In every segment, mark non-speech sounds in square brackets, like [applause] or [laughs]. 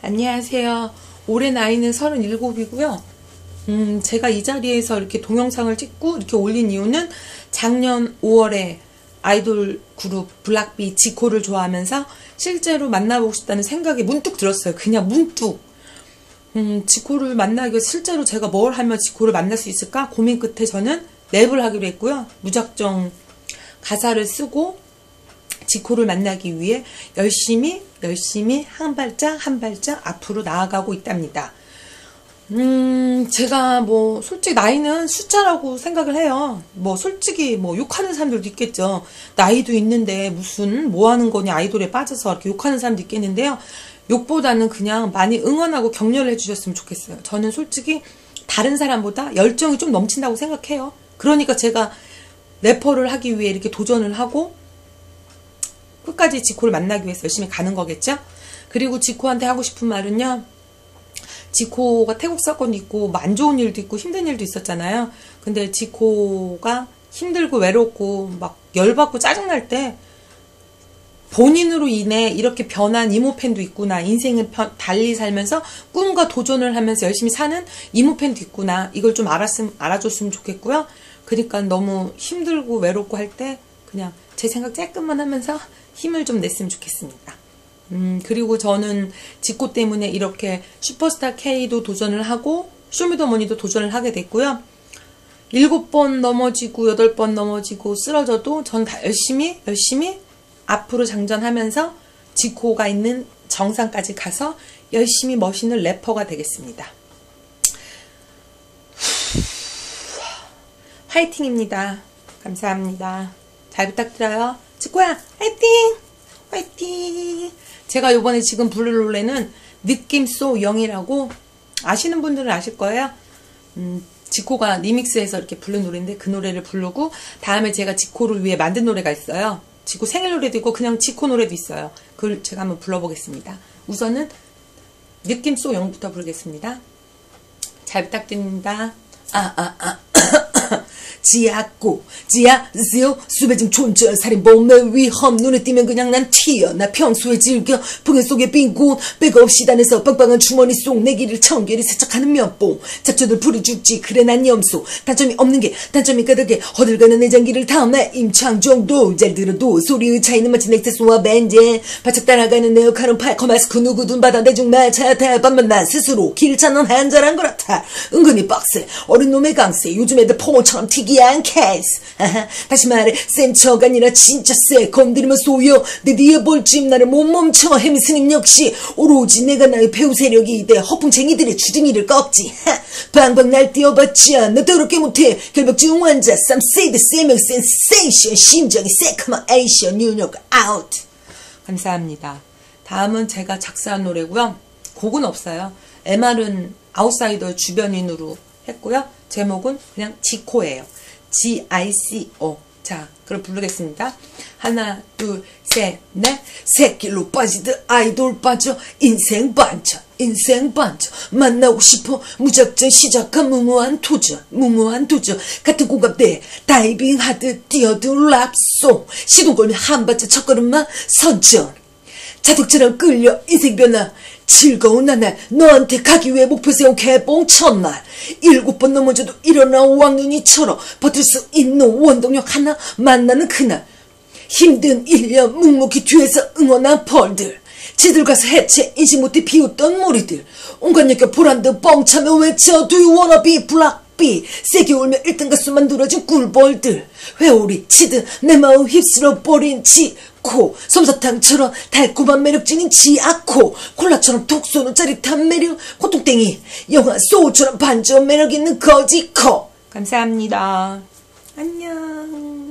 안녕하세요. 올해 나이는 37이고요. 음, 제가 이 자리에서 이렇게 동영상을 찍고 이렇게 올린 이유는 작년 5월에 아이돌 그룹 블락비 지코를 좋아하면서 실제로 만나보고 싶다는 생각이 문득 들었어요. 그냥 문득. 음, 지코를 만나기 위해 실제로 제가 뭘 하면 지코를 만날 수 있을까 고민 끝에 저는 랩을 하기로 했고요. 무작정 가사를 쓰고 지코를 만나기 위해 열심히 열심히 한 발짝 한 발짝 앞으로 나아가고 있답니다. 음, 제가 뭐 솔직히 나이는 숫자라고 생각을 해요. 뭐 솔직히 뭐 욕하는 사람들도 있겠죠. 나이도 있는데 무슨 뭐 하는 거냐 아이돌에 빠져서 이렇게 욕하는 사람도 있겠는데요. 욕보다는 그냥 많이 응원하고 격려를 해주셨으면 좋겠어요. 저는 솔직히 다른 사람보다 열정이 좀 넘친다고 생각해요. 그러니까 제가 래퍼를 하기 위해 이렇게 도전을 하고 끝까지 지코를 만나기 위해서 열심히 가는 거겠죠? 그리고 지코한테 하고 싶은 말은요. 지코가 태국 사건도 있고 뭐 안 좋은 일도 있고 힘든 일도 있었잖아요. 근데 지코가 힘들고 외롭고 막 열받고 짜증날 때 본인으로 인해 이렇게 변한 이모 팬도 있구나. 인생을 편, 달리 살면서 꿈과 도전을 하면서 열심히 사는 이모 팬도 있구나. 이걸 좀 알았음, 알아줬으면 좋겠고요. 그러니까 너무 힘들고 외롭고 할 때 그냥 제 생각 쬐끔만 하면서 힘을 좀 냈으면 좋겠습니다. 음, 그리고 저는 직고 때문에 이렇게 슈퍼스타 K도 도전을 하고 쇼미더머니도 도전을 하게 됐고요. 일곱 번 넘어지고 여덟 번 넘어지고 쓰러져도 전 다 열심히 열심히 앞으로 장전하면서 지코가 있는 정상까지 가서 열심히 멋있는 래퍼가 되겠습니다. 화이팅입니다. 감사합니다. 잘 부탁드려요. 지코야, 화이팅! 화이팅! 제가 요번에 지금 부를 노래는 느낌소 0이라고 아시는 분들은 아실 거예요. 음, 지코가 리믹스해서 이렇게 부른 노래인데 그 노래를 부르고 다음에 제가 지코를 위해 만든 노래가 있어요. 지코 생일 노래도 있고 그냥 지코 노래도 있어요. 그걸 제가 한번 불러보겠습니다. 우선은 느낌소 0부터 부르겠습니다. 잘 부탁드립니다. 아, 아, 아. 지약고 지하세요 수배증 촌절 살인 범의 위험 눈에 띄면 그냥 난 튀어 나 평소에 즐겨 풍경 속의 빈곤 없이 다녀서 빵빵한 주머니 속 내기를 청결히 세척하는 면봉. 잡초들 풀이 죽지 그래 난 염소. 단점이 없는 게 단점이 가득해. 허들가는 내장기를 탐내 임창 정도. 잘 들어도 소리의 차이는 마치 넥세스와 벤젠 바짝 따라가는 내 역할은 팔커 마스크 누구든 받아 대중 말차 대반만 난 스스로 길 찾는 한자란 거라타 은근히 빡세. 어린 놈의 강세. 요즘 애들 포모처럼 튀기 한 케이스 [laughs] 다시 말해 센 척 아니라 진짜 쎄 건드리면 쏘여. 내 뒤에 볼짐 나를 못 멈춰. 헤미스님 역시 오로지 내가 나의 배우 세력이 돼. 허풍쟁이들의 주둥이를 꺾지. [laughs] 방방 날 뛰어봤자 너 더럽게 못해. 결벽증 환자 the same sensation. 심장이 새카만 에이션 뉴욕 아웃 감사합니다. 다음은 제가 작사한 노래고요. 곡은 없어요. MR은 아웃사이더 주변인으로 했고요 제목은 그냥 지코예요. G-I-C-O. 자, 그럼 부르겠습니다. 하나, 둘, 셋, 넷. 새길로 빠지듯 아이돌 빠져. 인생 반전, 인생 반전. 만나고 싶어. 무작정 시작한 무모한 도전, 무모한 도전. 같은 공감대. 다이빙 하듯 뛰어든 랍송. 시동 걸면 한 발짝 첫걸음만 선전. 자동차랑 끌려 인생 변화. 즐거운 나날 너한테 가기 위해 목표 세운 개봉 첫날. 일곱 번 넘어져도 일어나 왕눈이처럼 버틸 수 있는 원동력 하나 만나는 그날. 힘든 1년 묵묵히 뒤에서 응원한 펄들. 지들 가서 해체 인식 못해 비웃던 무리들. 온갖 여겨 보란듯 뻥차며 외쳐 Do you wanna be black? 비. 세게 울며 1등 가수만 늘어진 꿀벌들. 회오리 치듯 내 마음 휩쓸어 버린 지 코 솜사탕처럼 달콤한 매력적인 지아코 콜라처럼 톡 쏘는 짜릿한 매력 고통땡이 영화 소울처럼 반전 매력 있는 거지코. 감사합니다. 안녕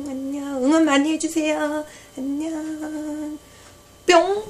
안녕. 응원 많이 해주세요. 안녕. 뿅